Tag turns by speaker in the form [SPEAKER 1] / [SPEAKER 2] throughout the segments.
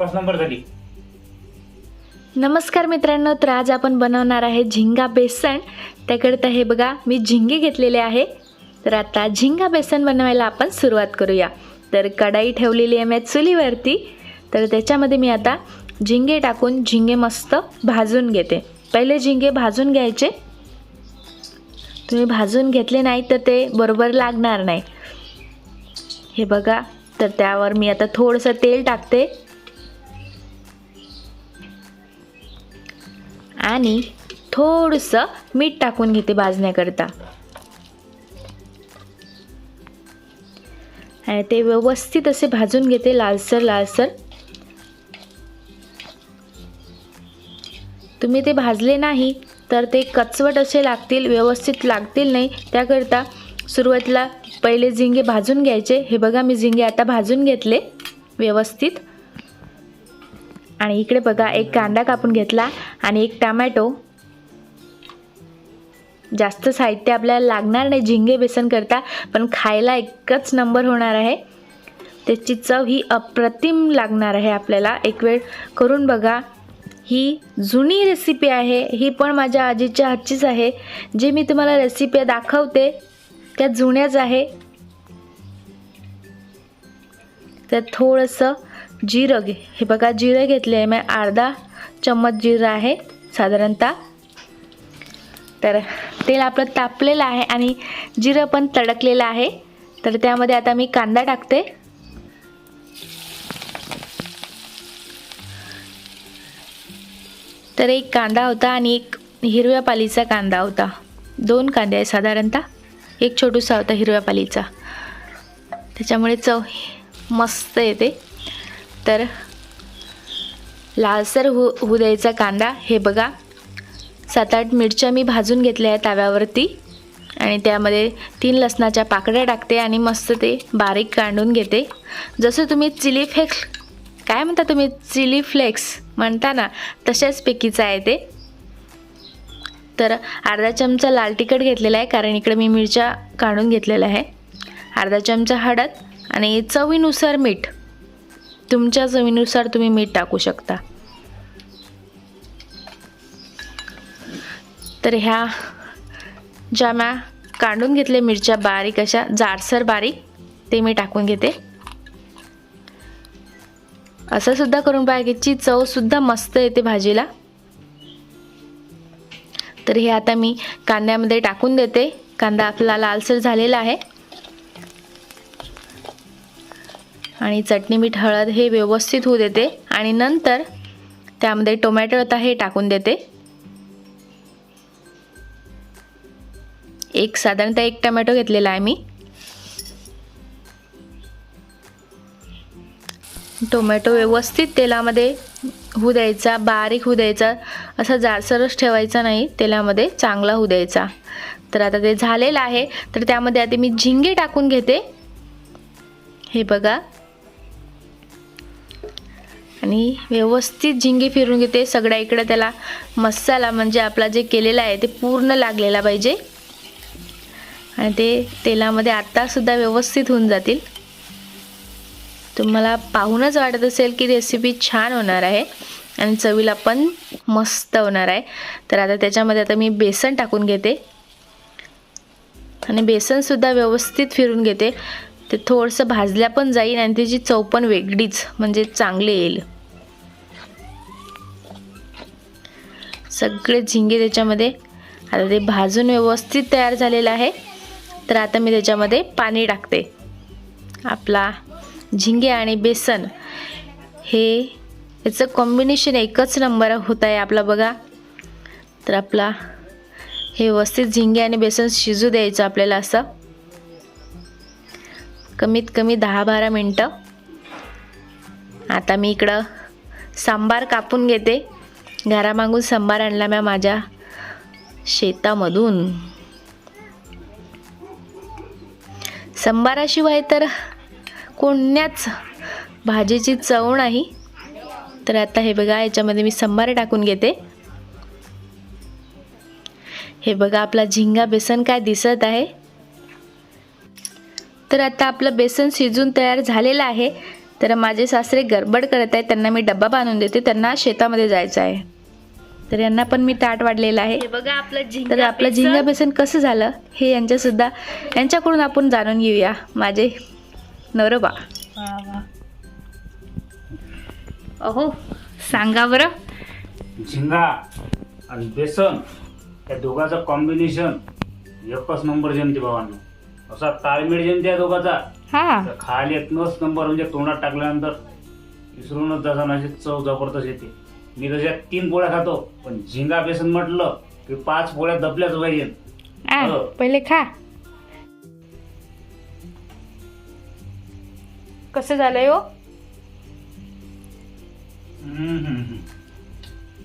[SPEAKER 1] पाच नंबर झाली.
[SPEAKER 2] नमस्कार मित्रांनो तर आज आपण बनवणार आहे झिंगा बेसन. त्याकरिता हे बघा मी झिंगे घेतलेले आहे. तर आता झिंगा बेसन बनवायला आपण सुरुवात करूया. तर कढाई ठेवलेली आहे मी चुलीवरती. तर त्याच्यामध्ये मी आता झिंगे टाकून झिंगे मस्त भाजून घेते. पहिले झिंगे भाजून घ्यायचे. तुम्ही भाजून घेतले नाही तर ते बरोबर लागणार नाही. हे बघा तर त्यावर मी आता थोडंसं तेल टाकते. आणि थोडंसं मीठ टाकून घेते भाजण्याकरता. आणि ते व्यवस्थित असे भाजून घेते लालसर लालसर. तुम्ही ते भाजले नाही तर ते कचवट असे लागतील व्यवस्थित लागतील नाही त्याकरता सुरुवातीला पहिले झिंगे भाजून घ्यायचे. हे बघा मी झिंगे आता भाजून घेतले व्यवस्थित. आणि इकडे बघा एक कांदा कापून घेतला आणि एक टमॅटो. जास्त साहित्य आपल्याला लागणार नाही झिंगे बेसन करता पण खायला एकच नंबर होणार आहे. त्याची चव ही अप्रतिम लागणार आहे आपल्याला. एक वेळ करून बघा. ही जुनी रेसिपी आहे. ही पण माझ्या आजीच्या हातचीच आहे. जी मी तुम्हाला रेसिपी दाखवते त्या जुन्याच आहे. त्यात थोडंसं जिरं घे. हे बघा जिरं घेतले आहे मी. अर्धा चम्मच जिरं आहे साधारणतः. तर तेल आपलं तापलेलं आहे आणि जिरं पण तडकलेलं आहे. तर त्यामध्ये आता मी कांदा टाकते. तर एक कांदा होता आणि एक हिरव्या पालीचा कांदा होता. दोन कांदे आहे साधारणतः. एक छोटूसा होता हिरव्या पालीचा. त्याच्यामुळे चव मस्त येते. तर लालसर हो होऊ द्यायचा कांदा हे बघा. सात आठ मिरच्या मी भाजून घेतल्या आहे ताव्यावरती. आणि त्यामध्ये तीन लसणाच्या पाकळ्या टाकते आणि मस्त ते बारीक काढून घेते. जसं तुम्ही चिली फ्लेक्स काय म्हणता तुम्ही? चिली फ्लेक्स म्हणता ना तशाच पैकीचं आहे ते. तर अर्धा चमचा लाल तिखट घेतलेला आहे कारण इकडे मी मिरच्या काढून घेतलेल्या आहे. अर्धा चमचा हळद आणि चवीनुसार मीठ. तुमच्या चवीनुसार तुम्ही मीठ टाकू शकता. तर ह्या ज्या म्या काढून घेतल्या मिरच्या बारीक अशा जाडसर बारीक ते मी टाकून घेते. असं सुद्धा करून पाहिजेची चवसुद्धा मस्त येते भाजीला. तर हे आता मी कांद्यामध्ये टाकून देते. कांदा आपला लालसर झालेला आहे. आणि चटणी मीठ हळद हे व्यवस्थित होऊ देते. आणि नंतर त्यामध्ये टोमॅटो आता हे टाकून देते. एक साधारणतः एक टमॅटो घेतलेला आहे मी. टोमॅटो व्यवस्थित तेलामध्ये होऊ द्यायचा बारीक होऊ द्यायचा. असा जाडसरच ठेवायचा नाही तेलामध्ये चांगला होऊ द्यायचा. तर आता ते झालेलं आहे. तर त्यामध्ये आता मी झिंगे टाकून घेते. हे बघा. आणि व्यवस्थित झिंगे फिरून घेते. सगळ्या इकडं त्याला मसाला म्हणजे आपला जे केलेला आहे ते पूर्ण लागलेला पाहिजे. आणि ते तेलामध्ये आत्तासुद्धा व्यवस्थित होऊन जातील. तुम्हाला पाहूनच वाटत असेल की रेसिपी छान होणार आहे आणि चवीला पण मस्त होणार आहे. तर आता त्याच्यामध्ये आता मी बेसन टाकून घेते. आणि बेसनसुद्धा व्यवस्थित फिरून घेते. ते थोडंसं भाजल्या पण जाईल आणि त्याची चव पण वेगळीच म्हणजे चांगली येईल. सगळे झिंगे त्याच्यामध्ये आता ते भाजून व्यवस्थित तयार झालेलं आहे. तर आता मी त्याच्यामध्ये पाणी टाकते. आपला झिंगे आणि बेसन हे याचं कॉम्बिनेशन एकच नंबर होत आहे आपला बघा. तर आपला हे व्यवस्थित झिंगे आणि बेसन शिजू द्यायचं आपल्याला असं. कमीत कमी दहा बारा मिनटं. आता मी इकडं सांबार कापून घेते. घरामागून सांबार आणला म्या माझ्या शेतामधून. संबाराशिवाय तर कोणत्याच भाजीची चव नाही. तर आता हे बघा याच्यामध्ये मी सांबार टाकून घेते. हे बघा आपला झिंगा बेसन काय दिसत आहे. तर आता आपलं बेसन शिजून तयार झालेलं आहे. तर माझे सासरे गडबड करत आहेत. त्यांना मी डब्बा बांधून देते. त्यांना शेतामध्ये जायचं आहे. तर यांना पण मी ताट वाढलेलं आहे.
[SPEAKER 1] बघा आपलं
[SPEAKER 2] तर आपलं झिंगा बेसन कसं झालं हे यांच्यासुद्धा यांच्याकडून आपण जाणून घेऊया. माझे नवरोबा.
[SPEAKER 1] अहो सांगा बरं.
[SPEAKER 3] झिंगा आणि बेसन या दोघाचं कॉम्बिनेशन एकच नंबर जमते भावांनो. असा ताळमेळ जमते या दोघाचा.
[SPEAKER 1] हा.
[SPEAKER 3] तर खायला एकच नंबर म्हणजे तोंडात टाकल्यानंतर विसरूनच जाता अशी चव जबरदस्त येते. मी तशा तीन पोळ्या खातो पण झिंगा बेसन म्हटलं की पाच पोळ्या दबल्याच पाहिजे.
[SPEAKER 1] आ,
[SPEAKER 3] हो.
[SPEAKER 1] पहिले खा. कसं झालंय हो?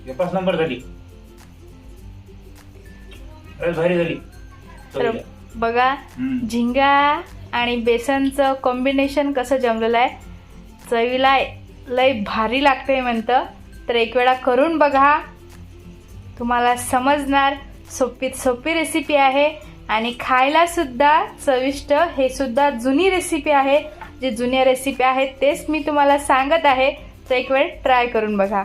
[SPEAKER 3] एकच नंबर झाली. लयच भारी झाली. चवीला.
[SPEAKER 1] बघा
[SPEAKER 3] हम्म.
[SPEAKER 1] झिंगा आणि बेसनचं कॉम्बिनेशन कसं जमलेलं आहे? चवीला लय भारी लागते म्हणतं. तर एक वेळा करून बघा. तुम्हाला समजणार सोपीत सोपी रेसिपी आहे. आणि खायला सुद्धा चविष्ट हे सुद्धा जुनी रेसिपी आहे. जे जुन्या रेसिपी आहेत तेच मी तुम्हाला सांगत आहे. तर एक वेळ ट्राय करून बघा.